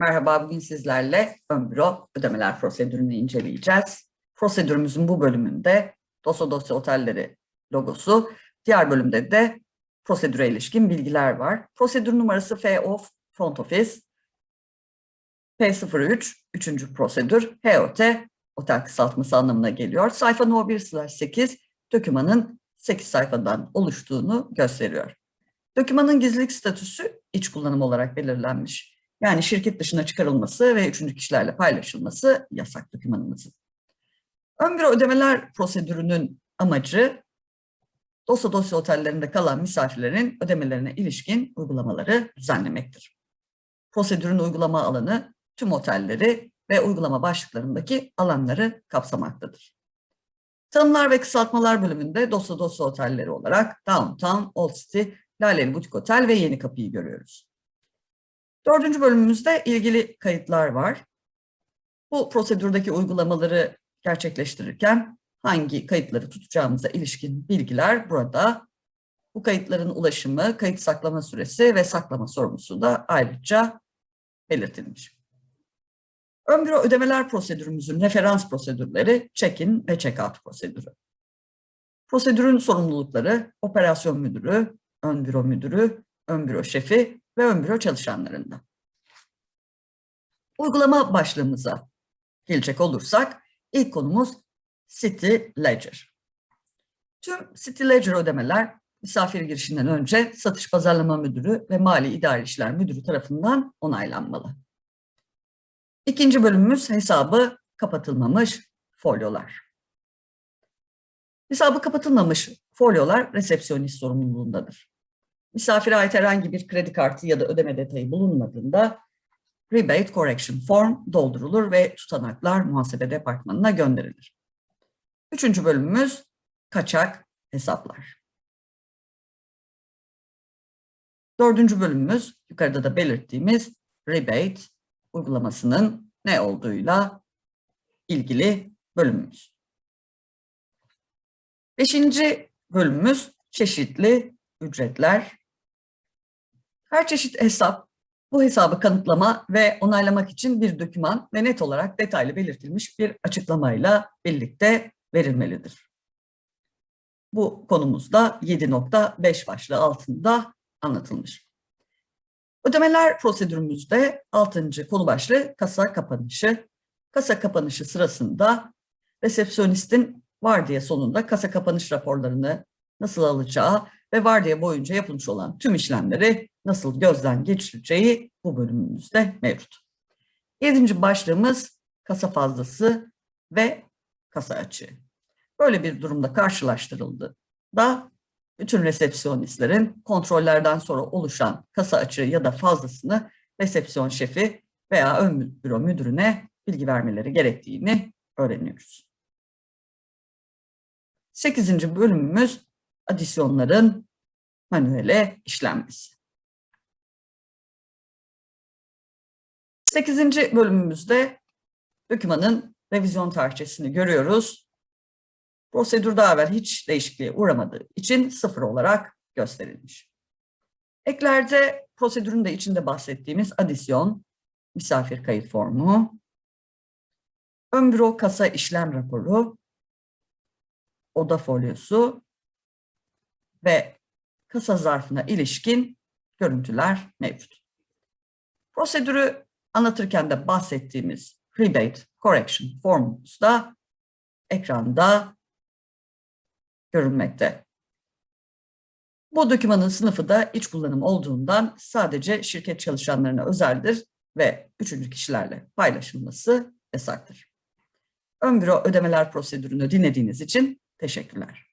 Merhaba, bugün sizlerle ön büro ödemeler prosedürünü inceleyeceğiz. Prosedürümüzün bu bölümünde dosya dosya otelleri logosu, diğer bölümde de prosedüre ilişkin bilgiler var. Prosedür numarası FOF, Front Office, P03, üçüncü prosedür, HOT, otel kısaltması anlamına geliyor. Sayfa no 1 8, dokümanın 8 sayfadan oluştuğunu gösteriyor. Dokümanın gizlilik statüsü iç kullanım olarak belirlenmiş. Yani şirket dışına çıkarılması ve üçüncü kişilerle paylaşılması yasak dokümanımızın. Ön büro ödemeler prosedürünün amacı dosya dosya otellerinde kalan misafirlerin ödemelerine ilişkin uygulamaları düzenlemektir. Prosedürün uygulama alanı tüm otelleri ve uygulama başlıklarındaki alanları kapsamaktadır. Tanımlar ve kısaltmalar bölümünde dosya dosya otelleri olarak Downtown, Old City, Laleli Butik Otel ve Yeni Kapı'yı görüyoruz. Dördüncü bölümümüzde ilgili kayıtlar var. Bu prosedürdeki uygulamaları gerçekleştirirken hangi kayıtları tutacağımıza ilişkin bilgiler burada. Bu kayıtların ulaşımı, kayıt saklama süresi ve saklama sorumlusu da ayrıca belirtilmiş. Ön büro ödemeler prosedürümüzün referans prosedürleri check-in ve check-out prosedürü. Prosedürün sorumlulukları operasyon müdürü, ön büro müdürü, ön büro şefi ve ön büro çalışanlarında. Uygulama başlığımıza gelecek olursak ilk konumuz City Ledger. Tüm City Ledger ödemeler misafir girişinden önce satış pazarlama müdürü ve mali idari işler müdürü tarafından onaylanmalı. İkinci bölümümüz hesabı kapatılmamış folyolar. Hesabı kapatılmamış folyolar resepsiyonist sorumluluğundadır. Misafire ait herhangi bir kredi kartı ya da ödeme detayı bulunmadığında rebate correction form doldurulur ve tutanaklar muhasebe departmanına gönderilir. Üçüncü bölümümüz kaçak hesaplar. Dördüncü bölümümüz yukarıda da belirttiğimiz rebate uygulamasının ne olduğuyla ilgili bölümümüz. Beşinci bölümümüz çeşitli ücretler. Her çeşit hesap bu hesabı kanıtlama ve onaylamak için bir doküman ve net olarak detaylı belirtilmiş bir açıklamayla birlikte verilmelidir. Bu konumuzda 7.5 başlığı altında anlatılmış. Ödemeler prosedürümüzde 6. konu başlığı kasa kapanışı. Kasa kapanışı sırasında resepsiyonistin vardiya sonunda kasa kapanış raporlarını nasıl alacağı ve vardiya boyunca yapılmış olan tüm işlemleri nasıl gözden geçireceği bu bölümümüzde mevcut. Yedinci başlığımız kasa fazlası ve kasa açığı. Böyle bir durumda karşılaştırıldı da bütün resepsiyonistlerin kontrollerden sonra oluşan kasa açığı ya da fazlasını resepsiyon şefi veya ön büro müdürüne bilgi vermeleri gerektiğini öğreniyoruz. Sekizinci bölümümüz adisyonların manuele işlenmesi. Sekizinci bölümümüzde dokümanın revizyon tarihçesini görüyoruz. Prosedür daha evvel hiç değişikliğe uğramadığı için sıfır olarak gösterilmiş. Eklerde prosedürün de içinde bahsettiğimiz adisyon, misafir kayıt formu, ön büro kasa işlem raporu, oda folyosu ve kasa zarfına ilişkin görüntüler mevcut. Prosedürü anlatırken de bahsettiğimiz rebate correction formumuz da ekranda görünmekte. Bu dokümanın sınıfı da iç kullanım olduğundan sadece şirket çalışanlarına özeldir ve üçüncü kişilerle paylaşılması yasaktır. Ön büro ödemeler prosedürünü dinlediğiniz için teşekkürler.